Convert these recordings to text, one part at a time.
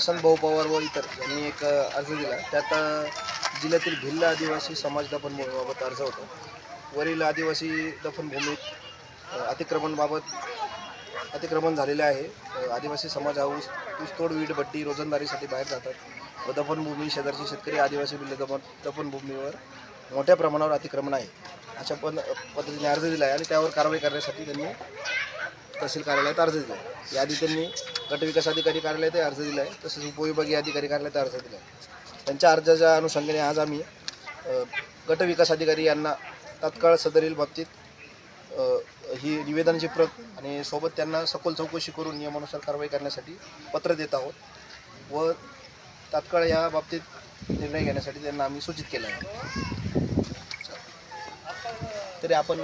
वसंत भाऊ पवार व इतर यांनी एक अर्ज दिला. त्यात जिल्ह्यातील भिल्ल आदिवासी समाज दफनभूमीबाबत अर्ज होता. वरील आदिवासी दफनभूमीत अतिक्रमणबाबत अतिक्रमण झालेले आहे. आदिवासी समाज हा ऊस ऊसतोड वीट भट्टी रोजंदारीसाठी बाहेर जातात. व दफनभूमी शेजारचे शेतकरी आदिवासी बिल्ल दफन दफनभूमीवर मोठ्या प्रमाणावर अतिक्रमण आहे. अशा पण पद्धतीने अर्ज दिला आहे आणि त्यावर कारवाई करण्यासाठी त्यांनी तहसील कार्यालयात अर्ज दिला आहे यादी त्यांनी गटविकास अधिकारी कार्यालयातही अर्ज दिला आहे तसेच उपविभागीय अधिकारी कार्यालयात अर्ज दिला आहे त्यांच्या अर्जाच्या अनुषंगाने आज आम्ही गटविकास अधिकारी यांना तात्काळ सदरील बाबतीत ही निवेदनाची प्रत आणि सोबत त्यांना सखोल चौकशी करून नियमानुसार कारवाई करण्यासाठी पत्र देत आहोत व तात्काळ या बाबतीत निर्णय घेण्यासाठी त्यांना आम्ही सूचित केलं आहे. तरी आपण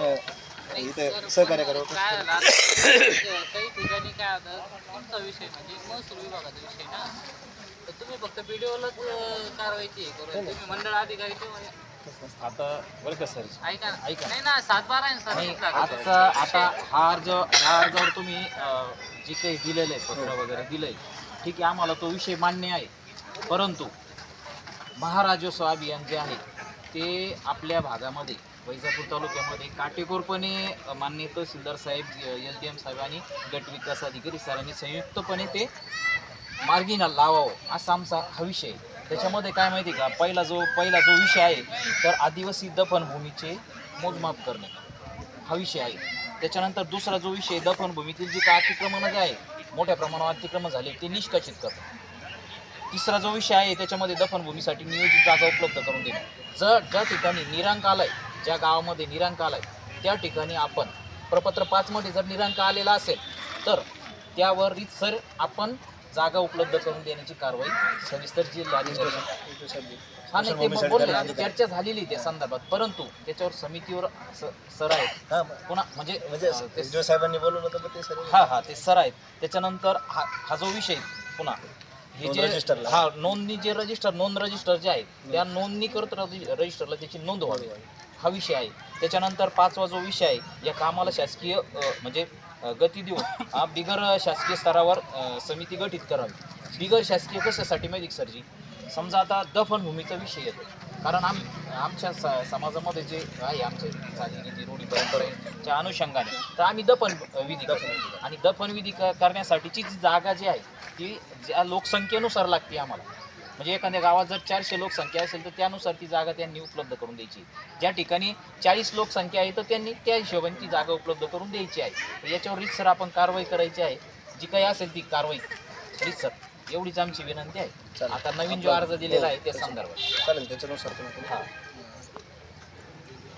इथे सहकार्य करावं काय झालं आता काही ठिकाणी काय होतं तुमचा विषय म्हणजे महसूल विभागाचा विषय ना. तर तुम्ही फक्त कारवाईची हे करू तुम्ही मंडळ अधिकारी ते म्हणे- आता बरं का सर. ऐका ना. ऐका. नाही ना सात बारा आहे ना नाही सर आजचा आता हा अर्ज ह्या अर्जावर तुम्ही अं, जे काही दिलेलं आहे पत्र वगैरे दिलंय ठीक आहे आम्हाला तो विषय मान्य आहे. परंतु महाराजोत्सव अभियान जे आहे ते आपल्या भागामध्ये वैजापूर तालुक्यामध्ये काटेकोरपणे मान्य माननीय तहसीलदार साहेब एस डी एम साहेब आणि गट विकास अधिकारी सरांनी संयुक्तपणे ते मार्गी लावावं असा आमचा हा विषय त्याच्यामध्ये काय माहिती आहे का? पहिला जो पहिला जो विषय आहे तर आदिवासी दफनभूमीचे मोजमाप करणे. हा विषय आहे. त्याच्यानंतर दुसरा जो विषय दफनभूमीतील जे काय अतिक्रमण जे आहे मोठ्या प्रमाणावर अतिक्रमण झाले ते निष्कासित करणे. तिसरा जो विषय आहे त्याच्यामध्ये दफनभूमीसाठी नियोजित जागा उपलब्ध करून देणे. जर ज्या ठिकाणी निरांक आलाय ज्या गावामध्ये निरांक आलाय त्या ठिकाणी आपण प्रपत्र पाचमध्ये जर निरांक आलेला असेल तर त्यावर सर आपण जागा उपलब्ध करून देण्याची कारवाई सविस्तर जिल्हाधिकारी हा नाही ते मग बोलले चर्चा झालेली आहे त्या संदर्भात परंतु त्याच्यावर समितीवर सर आहेत. पुन्हा म्हणजे म्हणजे साहेबांनी बोलवलं होतं पण ते सर हा हा ते सर आहेत. त्याच्यानंतर हा हा जो विषय पुन्हा हे नोंद जे रजिस्टरला. हा नोंदणी जे रजिस्टर नोंद रजिस्टर जे आहे त्या नोंदणी करत रजिस्टरला त्याची नोंद व्हावी. हा विषय आहे. त्याच्यानंतर पाचवा जो विषय आहे या कामाला शासकीय अ, म्हणजे अ, गती देऊन हा बिगर शासकीय स्तरावर अ, समिती गठीत करावी. बिगर शासकीय कशासाठी माहिती का सरजी? समजा आता दफनभूमीचा विषय येतो कारण आम आमच्या स- समाजामध्ये जे आहे आमचे चालीरीती रूढी परंपरा आहे, त्या अनुषंगाने तर आम्ही दफन विधी करतो. आणि दफन विधी क- करण्यासाठीची जी जागा जी आहे ती ज्या लोकसंख्येनुसार लागते आम्हाला. म्हणजे एखाद्या गावात जर चारशे लोकसंख्या असेल तर त्यानुसार ती जागा त्यांनी उपलब्ध करून द्यायची. ज्या ठिकाणी चाळीस लोकसंख्या आहे तर त्यांनी त्या हिशोबाने ती जागा उपलब्ध करून द्यायची आहे. याच्यावर रीतसर आपण कारवाई करायची आहे. जी काही असेल ती कारवाई. रीतसर. एवढीच आमची विनंती आहे. चालेल. आता नवीन जो अर्ज दिलेला आहे त्या संदर्भात. चालेल त्याच्यानुसार तुम्ही हा.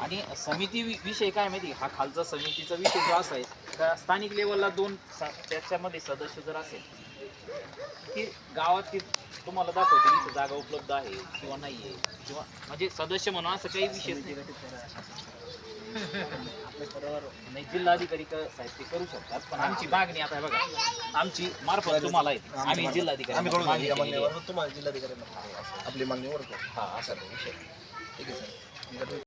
आणि समिती वि- विषय काय माहिती हा खालचा समितीचा विषय जो असा आहे का स्थानिक लेवलला दोन सा- त्याच्यामध्ये सदस्य जर असेल की गावात ती तुम्हाला दाखवते इथं जागा उपलब्ध आहे किंवा नाही आहे किंवा म्हणजे सदस्य म्हणून असं काही विषय नाही. जिल्हाधिकारी क- साहेब ते करू शकतात. पण आमची मागणी आता हे बघा आमची मार्फत तुम्हाला आहे आम्ही जिल्हाधिकारी आम्ही कळून मागणी या केलेली आहे. मागणीवर तुम्हाला जिल्हाधिकाऱ्यांना आपली मागणी ओळखू हा असा विषय ठीक आहे सर.